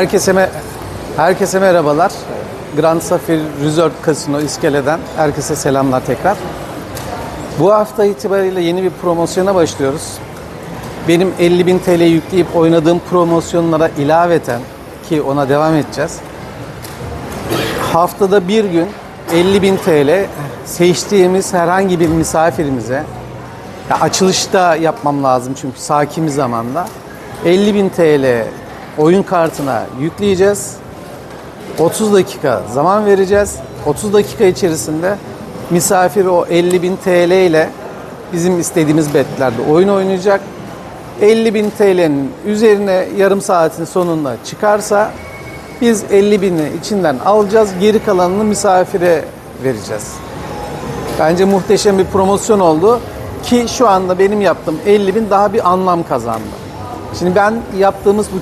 Herkese me- herkese merhabalar. Grand Safir Resort Casino İskele'den herkese selamlar tekrar. Bu hafta itibariyle yeni bir promosyona başlıyoruz. Benim 50.000 TL yükleyip oynadığım promosyonlara ilaveten ki ona devam edeceğiz. Haftada bir gün 50.000 TL seçtiğimiz herhangi bir misafirimize ya açılışta yapmam lazım çünkü sakin bir zamanda. 50.000 TL oyun kartına yükleyeceğiz. 30 dakika zaman vereceğiz. 30 dakika içerisinde misafir o 50.000 TL ile bizim istediğimiz betlerde oyun oynayacak. 50.000 TL'nin üzerine yarım saatin sonunda çıkarsa biz 50.000'i içinden alacağız. Geri kalanını misafire vereceğiz. Bence muhteşem bir promosyon oldu ki şu anda benim yaptığım 50 bin daha bir anlam kazandı. Şimdi ben yaptığımız bu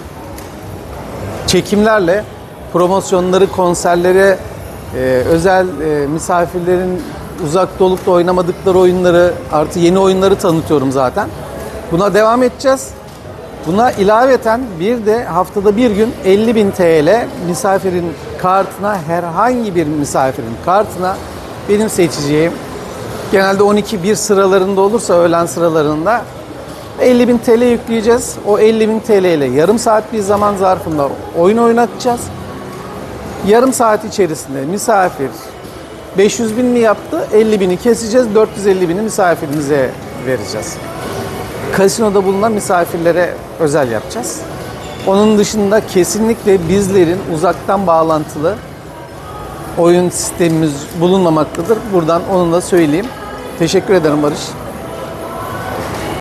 çekimlerle promosyonları, konserlere, e, özel e, misafirlerin uzakta olup da oynamadıkları oyunları, artı yeni oyunları tanıtıyorum zaten. Buna devam edeceğiz. Buna ilaveten bir de haftada bir gün 50 bin TL misafirin kartına herhangi bir misafirin kartına benim seçeceğim genelde 12-1 sıralarında olursa öğlen sıralarında 50 bin TL yükleyeceğiz. O 50 bin TL ile yarım saat bir zaman zarfında oyun oynatacağız. Yarım saat içerisinde misafir 500 bin mi yaptı? 50 bini keseceğiz. 450 bini misafirimize vereceğiz. Kasinoda bulunan misafirlere özel yapacağız. Onun dışında kesinlikle bizlerin uzaktan bağlantılı oyun sistemimiz bulunmamaktadır. Buradan onu da söyleyeyim. Teşekkür ederim Barış.